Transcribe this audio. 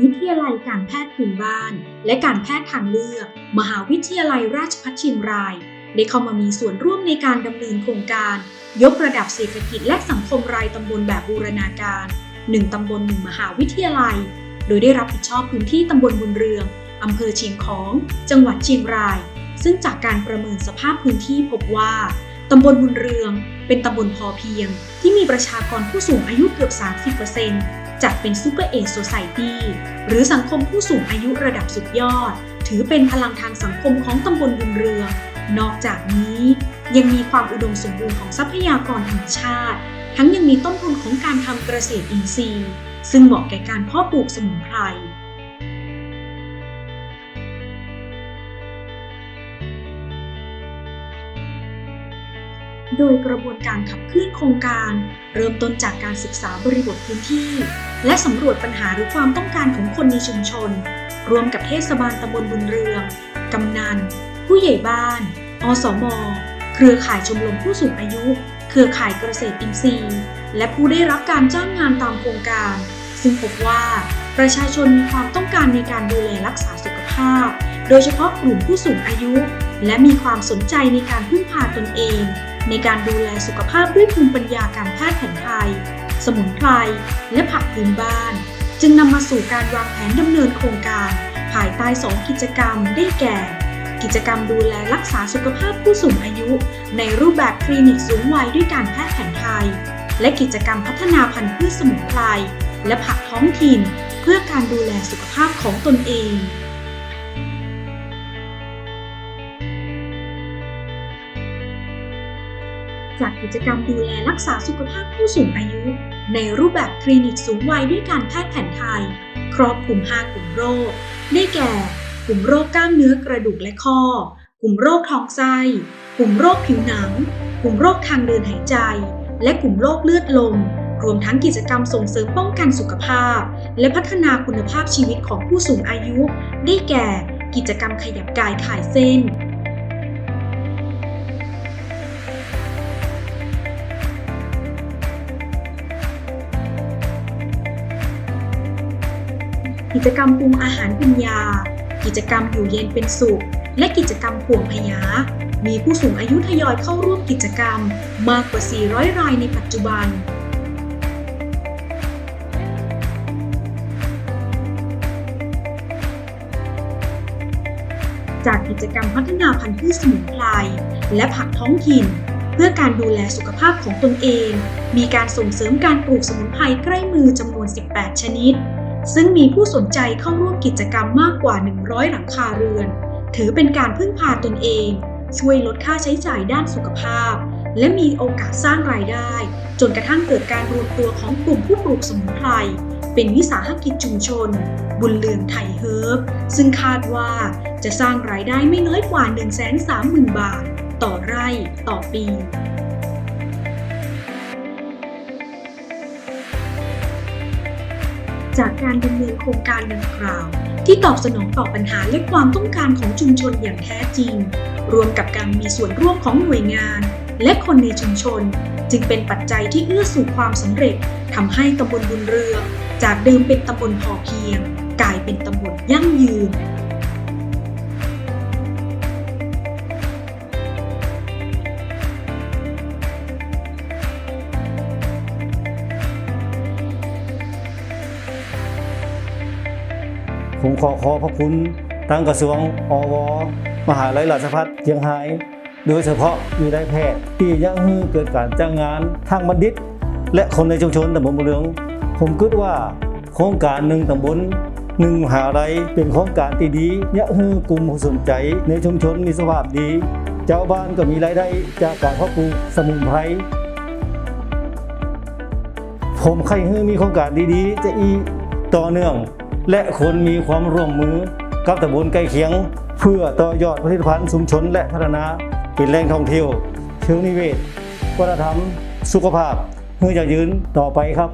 วิทยาลัยการแพทย์พื้นบ้าน และการแพทย์ทางเลือก มหาวิทยาลัยราชภัฏเชียงราย ได้เข้ามามีส่วนร่วมในการดำเนินโครงการ ยกระดับเศรษฐกิจและสังคมรายตำบลแบบบูรณาการ 1 ตำบล1มหาวิทยาลัย โดยได้รับผิดชอบพื้นที่ตำบลบุญเรืองอำเภอเชียงของ จังหวัดเชียงราย ซึ่งจากการประเมินสภาพพื้นที่พบว่าตำบลบุญเรือง เป็นตำบลพอเพียง ที่มีประชากรผู้สูงอายุเกือบ 30% จัดเป็นซูเปอร์เอ o ไซตี้หรือสังคมผู้สูงอายุระดับสุดยอด ถือเป็นพลังทางสังคมของตำบลบุญเรือง นอกจากนี้ ยังมีความอุดมสมบูรณ์ของทรัพยากรธรรมชาติ ทั้งยังมีต้นทุนของการทำเกษตรอินทรีย์ ซึ่งเหมาะแก่การเพาะปลูกสมุนไพรโดยกระบวนการขับเคลื่อนโครงการ เริ่มต้นจากการศึกษาบริบทพื้นที่ และสำรวจปัญหาหรือความต้องการของคนในชุมชน รวมกับเทศบาลตำบลบุญเรือง กำนัน ผู้ใหญ่บ้าน อสม เครือข่ายชมรมผู้สูงอายุ เครือข่ายเกษตรอินทรีย์ และผู้ได้รับการจ้างงานตามโครงการ ซึ่งพบว่าประชาชนมีความต้องการในการดูแลรักษาสุขภาพ โดยเฉพาะกลุ่มผู้สูงอายุ และมีความสนใจในการพึ่งพาตนเอง ในการดูแลสุขภาพด้วยภูมิปัญญาการแพทย์แผนไทย สมุนไพร และผักพื้นบ้าน จึงนำมาสู่การวางแผนดำเนินโครงการ ภายใต้สองกิจกรรมได้แก่ กิจกรรมดูแลรักษาสุขภาพผู้สูงอายุ ในรูปแบบคลินิกสูงวัยด้วยการแพทย์แผนไทย และกิจกรรมพัฒนาพันธุ์พืชสมุนไพรและผักท้องถิ่น เพื่อการดูแลสุขภาพของตนเองจากกิจกรรมดูแลรักษาสุขภาพผู้สูงอายุ ในรูปแบบคลินิกสูงวัยด้วยการแพทย์แผนไทย ครอบคลุม 5 กลุ่มโรค ได้แก่ กลุ่มโรคกล้ามเนื้อกระดูกและข้อ กลุ่มโรคท้องไส้ กลุ่มโรคผิวหนัง กลุ่มโรคทางเดินหายใจ และกลุ่มโรคเลือดลม รวมทั้งกิจกรรมส่งเสริมป้องกันสุขภาพ และพัฒนาคุณภาพชีวิตของผู้สูงอายุ ได้แก่ กิจกรรมขยับกายข่ายเส้น กิจกรรมปรุงอาหารเป็นยา กิจกรรมอยู่เย็นเป็นสุข และกิจกรรมห่วงพยา มีผู้สูงอายุทยอยเข้าร่วมกิจกรรมมากกว่า 400 รายในปัจจุบันจากกิจกรรมพัฒนาพันธุ์พืชสมุนไพรและผักท้องถิ่น เพื่อการดูแลสุขภาพของตนเอง มีการส่งเสริมการปลูกสมุนไพรใกล้มือจำนวน 18 ชนิด ซึ่งมีผู้สนใจเข้าร่วมกิจกรรมมากกว่า 100 หลังคาเรือน ถือเป็นการพึ่งพาตนเอง ช่วยลดค่าใช้จ่ายด้านสุขภาพ และมีโอกาสสร้างรายได้ จนกระทั่งเกิดการรวมตัวของกลุ่มผู้ปลูกสมุนไพร เป็นวิสาหกิจชุมชน บุญเลืองไทยเฮิร์บซึ่งคาดว่าจะสร้างรายได้ไม่น้อยกว่า 130,000 บาท ต่อไร่ต่อปี จากการดำเนินโครงการดังกล่าว ที่ตอบสนองต่อปัญหาและความต้องการของชุมชนอย่างแท้จริง รวมกับการมีส่วนร่วมของหน่วยงาน และคนในชุมชน จึงเป็นปัจจัยที่เอื้อสู่ความสำเร็จทำให้ตำบลบุญเรือ จากเดิมเป็นตำบลพอเพียง กลายเป็นตำบลยั่งยืน ผมขอขอพระคุณทางกระทรวงอว มหาลัยราชภัฏเชียงราย โดยเฉพาะวิทยแพทย์ที่ยังให้เกิดการจ้างงานทางบัณฑิต และคนในชุมชนตำบลบุเรือง ผมคิดว่าโครงการหนึ่งตำบลหนึ่งมหาลัยเป็นโครงการที่ดียะฮือกลุ่มผู้สนใจในชุมชนมีสภาพดี เจ้าบ้านก็มีรายได้จากการเพาะปลูกสมุนไพรผมใครฮือมีโครงการดีๆ จะอีต่อเนื่อง และคนมีความร่วมมือกับตำบลใกล้เคียง เพื่อต่อยอดผลิตภัณฑ์ชุมชน และพัฒนาเป็นแหล่งท่องเที่ยว เชิงนิเวศวัฒนธรรม สุขภาพเพื่อจะยืนต่อไปครับ